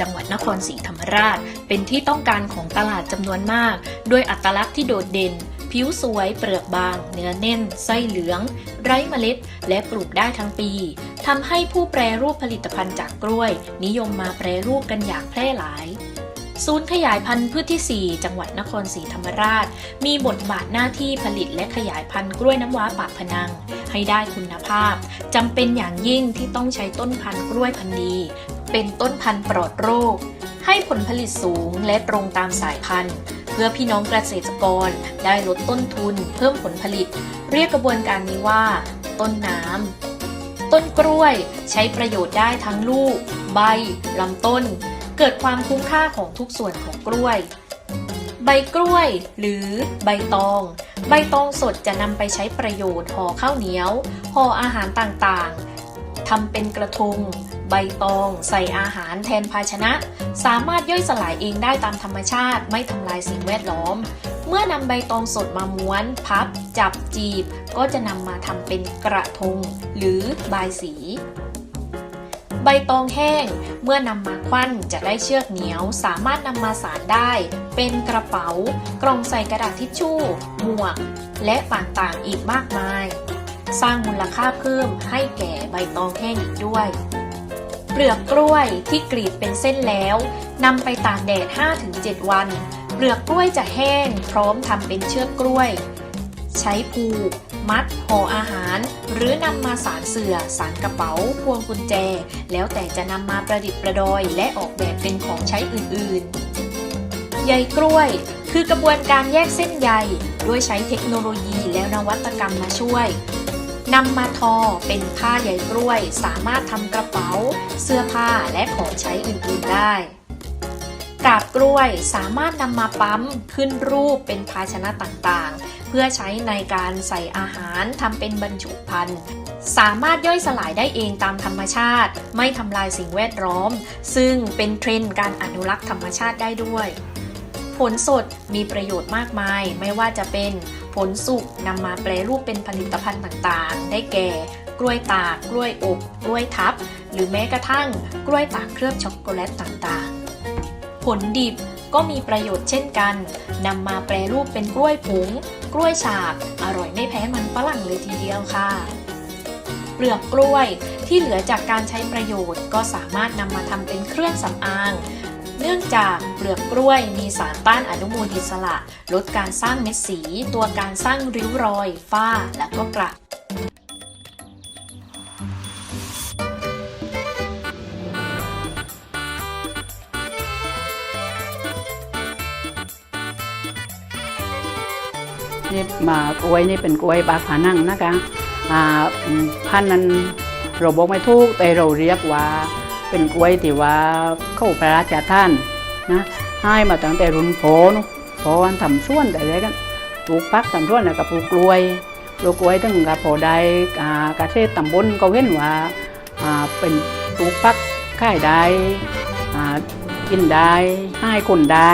จังหวัดนครศรีธรรมราช เป็นที่ต้องการของตลาดจำนวนมาก ด้วยอัตลักษณ์ที่โดดเด่น ผิวสวย เปลือกบาง เนื้อแน่น ไส้เหลือง ไร้เมล็ด และปลูกได้ทั้งปีทำให้ผู้แปรรูปผลิตภัณฑ์จากกล้วย นิยมมาแปรรูปกันอย่างแพร่หลายศูนย์ขยายพันธุ์พืชที่ 4 จังหวัดนครศรีธรรมราช มีบทบาทหน้าที่ผลิตและขยายพันธุ์กล้วยน้ำว้าปากพนัง ให้ได้คุณภาพจำเป็นอย่างยิ่งที่ต้องใช้ต้นพันธุ์กล้วยพันธุ์ดี เป็นต้นพันธุ์ปลอดโรค ให้ผลผลิตสูงและตรงตามสายพันธุ์ เพื่อพี่น้องเกษตรกรได้ลดต้นทุน เพิ่มผลผลิต เรียกกระบวนการนี้ว่า ต้นน้ำต้นกล้วยใช้ประโยชน์ได้ทั้งลูก ใบลำต้น เกิดความคุ้มค่าของทุกส่วนของกล้วย ใบกล้วยหรือใบตองใบตองสดจะนำไปใช้ประโยชน์ห่อข้าวเหนียวห่ออาหารต่างๆทำเป็นกระทง ใบตอง ใส่อาหารแทนภาชนะ สามารถย่อยสลายเองได้ตามธรรมชาติ ไม่ทำลายสิ่งแวดล้อม เมื่อนำใบตองสดมาม้วน พับ จับจีบ ก็จะนำมาทำเป็นกระทง หรือบายสีใบตองแห้ง เมื่อนำมาควันจะได้เชือกเหนียว สามารถนำมาสารได้ เป็นกระเป๋า กล่องใส่กระดาษทิชชู่ หมวก และต่างๆอีกมากมาย สร้างมูลค่าเพิ่มให้แก่ใบตองแห้งอีกด้วย เปลือกกล้วยที่กรีดเป็นเส้นแล้วนำไปตากแดด 5-7 วัน เปลือกกล้วยจะแห้งพร้อมทำเป็นเชือกกล้วย ใช้ผูมัดห่ออาหาร หรือนำมาสารเสื่อสารกระเป๋า พวงกุญแจ แล้วแต่จะนำมาประดิษฐ์ประดอย และออกแบบเป็นของใช้อื่นๆ ใยกล้วย คือกระบวนการแยกเส้นใย ด้วยใช้เทคโนโลยีและนวัตกรรมมาช่วย นำมาทอเป็นผ้าใยกล้วย สามารถทำกระเป๋า เสื้อผ้าและของใช้อื่นๆได้กาบกล้วยสามารถนำมาปั๊มขึ้นรูปเป็นภาชนะต่างๆ เพื่อใช้ในการใส่อาหารทำเป็นบรรจุภัณฑ์ สามารถย่อยสลายได้เองตามธรรมชาติ ไม่ทำลายสิ่งแวดล้อม ซึ่งเป็นเทรนด์การอนุรักษ์ธรรมชาติได้ด้วย ผลสดมีประโยชน์มากมายไม่ว่าจะเป็น ผลสุกนำมาแปรรูปเป็นผลิตภัณฑ์ต่างๆ ได้แก่ กล้วยตาก กล้วยอบ กล้วยทับ หรือแม้กระทั่ง กล้วยตากเคลือบช็อกโกแลตต่างๆ ผลดิบก็มีประโยชน์เช่นกันนำมาแปรรูปเป็นกล้วยผง กล้วยฉาบ อร่อยไม่แพ้มันฝรั่งเลยทีเดียวค่ะ เปลือกกล้วยที่เหลือจากการใช้ประโยชน์ก็สามารถนำมาทำเป็นเครื่องสำอาง เนื่องจากเปลือกกล้วยมีสารต้านอนุมูลอิสระ ลดการสร้างเม็ดสี ตัวการสร้างริ้วรอย ฝ้า และก็กระนี่มากล้วยนี่เป็นกล้วยบาขานั่งนะคะพันนั้นเราบอกไม่ถูกแต่เราเรียกว่า เป็นกล้วยที่ว่าเข้าพระราชทานนะให้มาตั้งแต่รุ่นโผนโผวันทำส่วนแต่แรกกันปลูกพักทำส่วนแล้วก็ปลูกกล้วยปลูกกล้วยถึงกับพอได้อ่าเกษตรตำบลก็เห็นว่าเป็นปลูกพักขายได้อินได้ให้คนได้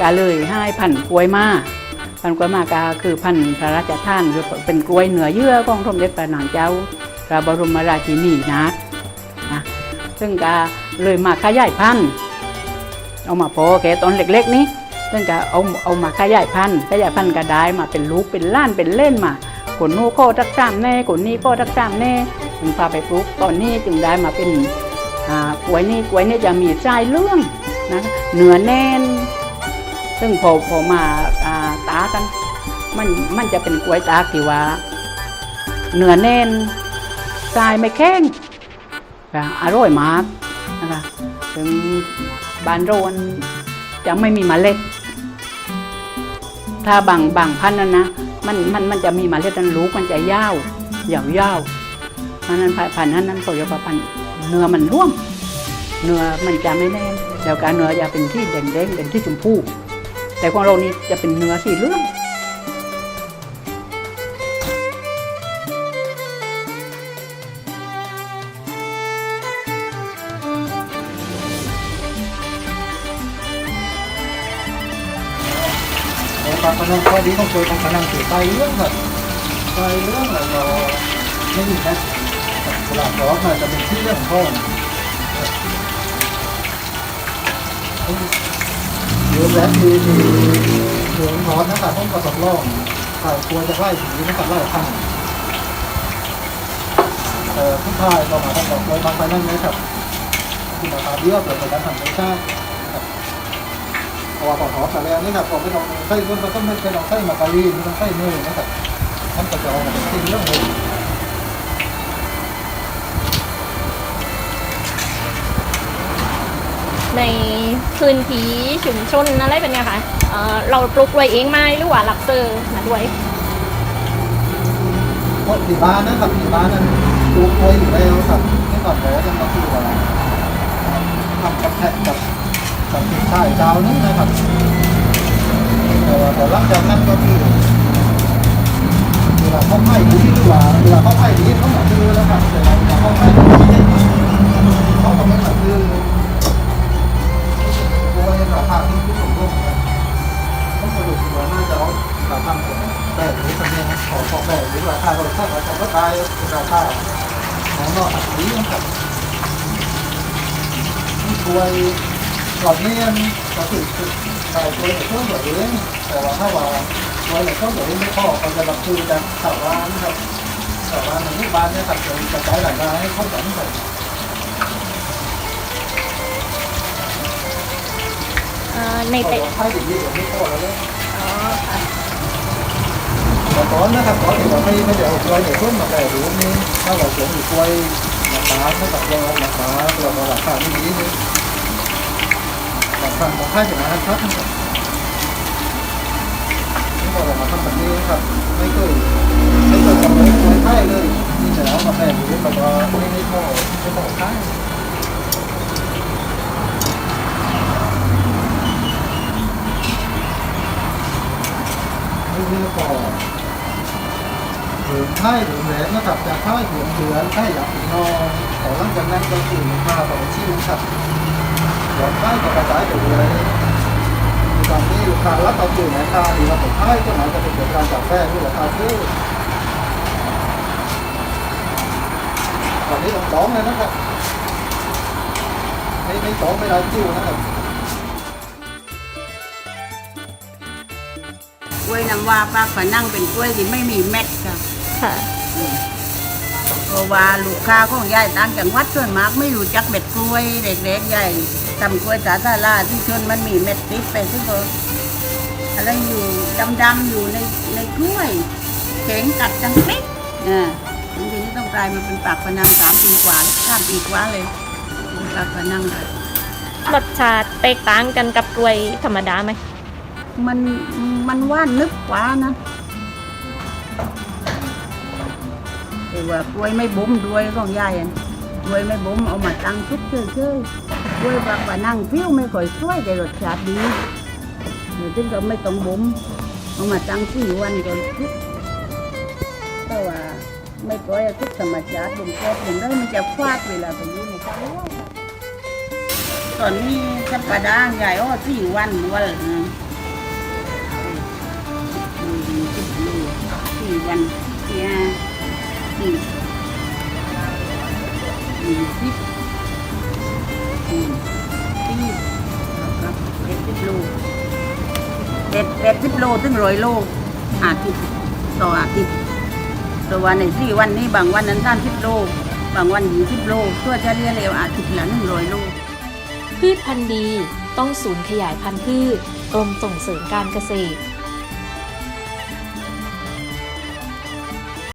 ก็เลยให้พันกล้วยมาพันกล้วยมากาคือพันพระราชทานคือเป็นกล้วยเหนือเยื่อของสมเด็จพระนางเจ้าพระบรมราชินีนะ ซึ่งกาเลยมาขยายพันธุ์เอามาพอแค่ตอนเล็ก ๆ นี้ซึ่งกาเอาเอามาขยายพันธุ์ขยายพันธุ์ก็ได้มาเป็นลูกเป็นล้านเป็นเล่นมาคนนู้นก็ทักษามแน่คนนี้ก็ทักษามแน่ถึงพาไปปลูกตอนนี้จึงได้มาเป็นอ่ากล้วยนี่กล้วยนี่จะมีทรายเรื่องนะเนื้อแน่น ซึ่งพอพอมาอ่าตากันมันมันจะเป็นกล้วยตากที่ว่าเนื้อแน่นทรายไม่แข็ง ค่ะอร่อยมากนะคะถึงบานโรนจะไม่มีมเมล็ด ถ้าบางบางพันธุ์นั้นนะมันมันมันจะมีมเมล็ดนั้นลูกมันจะยาวยาวยาวเพราะนั้นพันธุ์นั้นนั้นเขาเรียกว่าพันธุ์เนื้อมันร่วม เนื้อมันจะไม่แน่นแล้วการเนื้อจะเป็นที่แดงแดงๆเป็นที่ชมพูแต่ของเรานี่จะเป็นเนื้อสีเหลือง พนังข้อดีของตัวปลาพนังคือไตเรื่องแบบไตเรื่องแล้วก็ไม่มีแค่สลับร้อนมาจะเป็นที่เรื่องข้อนะครับเหลืองแหวนดีดีเหลืองร้อนนะครับต้องกระสอบล่องถ่ายตัวจะไล่สีนะครับไล่ข้างเอ่อผู้ชายเรามาทำดอกไม้บางไปนั่นไหมครับที่มาตาเบี้ยวเปิดไปการทำไม่ใช่ครับ ราะว่าปอดหอมแต่แล้วนี่ครับผมไม่ต้องใส่ต้นต้นไม่ใช่ต้องใส่มาการีไม่ต้องใส่เนยนะครับมันจะเอาเป็นสิ่งเรื่องเลยในพื้นที่ชุมชนอะไรเป็นไงคะเอ่อเราปลูกไว้เองไหมหรือว่าหลักเซอร์มาด้วยเพราะที่บ้านนะครับที่บ้านนั้นปลูกไว้อยู่แล้วครับไม่ก่อนบอกว่าจะมาคือว่าทำกับแพะกับ กับที่ชายดาวนึงนะครับแต่ว่าแต่หลังจากนั้นก็คือเวลาเขาให้ดีหรือว่าเวลาเขาให้ดีเขาหมดซื้อแล้วครับแต่ว่าเขาให้ดีเขาก็ไม่หมดซื้อตัวเองราคาที่ผู้สมรู้นะต้องสรุปว่าน่าจะเอาราคาของแต่หรือสำเนียงขอของแบบหรือราคาเราถ้าเราจะก็ได้ราคาของนอกอันนี้นะครับนี่ช่วย หลอดเลี่ยนก็คือใส่ตัวในเครื่องตัวเองแต่ว่าถ้าว่าตัวในเครื่องตัวเองไม่พอก็จะรับคือจากชาวบ้านนะครับชาวบ้านในทุกบ้านเนี่ยครับจะกระจายหลายรายให้เขากันครับเอ่อในในเตะเตะให้ดีๆไม่พอแล้วเลยอ๋อค่ะแต่ตอนนะครับตอนที่เราไม่ไม่ได้เอากล้วยในต้นมาแต่รู้นี่ถ้าเราสวมอยู่กล้วยราคาเท่ากับเราราคาเราราคาไม่ดีนี่ ราคาของค่ายจะนะครับนี่บอกเรามาทำแบบนี้ครับ ไม่เคยไม่เคยทำเลยกล้วยค่ายเลยนี่จะเอามาแต่รู้แบบว่าไม่ไม่พอไม่พอค่ายไม่พอ ถึงค่ายถึงแหวนนะครับจากค่ายถึงเดือนค่หลับนอนแต่หลังจากนั้นก็คือค่าต่อชีวิตครับหลังค่ายก็กระจายไปเลยตอนนี้ลูกค้ารับเอาอยู่ในค่าดีเราผมค่ายก็หมายจะเป็นเกิดการจับแฝงด้วยราคาซื้อตอนนี้ต้องสองเลยนะครับไม่ไม่สองไม่ได้จิ้วนะครับกล้วยน้ำว้าปากฝานั่งเป็นกล้วยที่ไม่มีเม็ดค่ะ ค่ะเพราะว่าลูกค้าของยายต่างจังหวัดส่วนมากไม่รู้จักเม็ดกล้วยเล็กๆใหญ่ทำกล้วยสาธาราที่ชนมันมีเม็ดติดไปซึ่งก็อะไรอยู่ดำๆอยู่ในในกล้วยแข็งกัดจังปิ๊กอ่าทีนี้ต้องกลายมาเป็นปากฝานังสามปีกว่าแล้วข้ามปีกว่าเลยเป็นปากฝานังค่ะรสชาติแตกต่างกันกับกล้วยธรรมดาไหมมันมันว่านนึกกว่านะ ว่ากล้วยไม่บุ้มด้วยของยายอะกล้วยไม่บุ้มเอามาตั้งชุดเฉยๆกล้วยบางว่านั่งเพี้ยวไม่ค่อยช่วยแต่รสชาติดีเดี๋ยวถึงก็ไม่ต้องบุ้มเอามาตั้งสี่วันก็ชุดแต่ว่าไม่ก้อยชุดธรรมชาติบุ้มแก๊สบุ้มได้มันจะฟาดเวลาไปอยู่ในท้องตอนนี้สัปดาห์ใหญ่อ้อสี่วันวันนะสี่วัน บสี่สี่ครับเอ็ดสิบโลเอ็ดเอ็ดสิบโลถึงร้อยโลอาทิตย์ต่ออาทิตย์ต่อวันในสี่วันนี้บางวันนั้นสามสิบโลบางวันยี่สิบโลเพื่อจะเรียนเร็วอาทิตย์ละหนึ่งร้อยโลพืชพันธุ์ดีต้องศูนย์ขยายพันธุ์พืชกรมส่งเสริมการเกษตร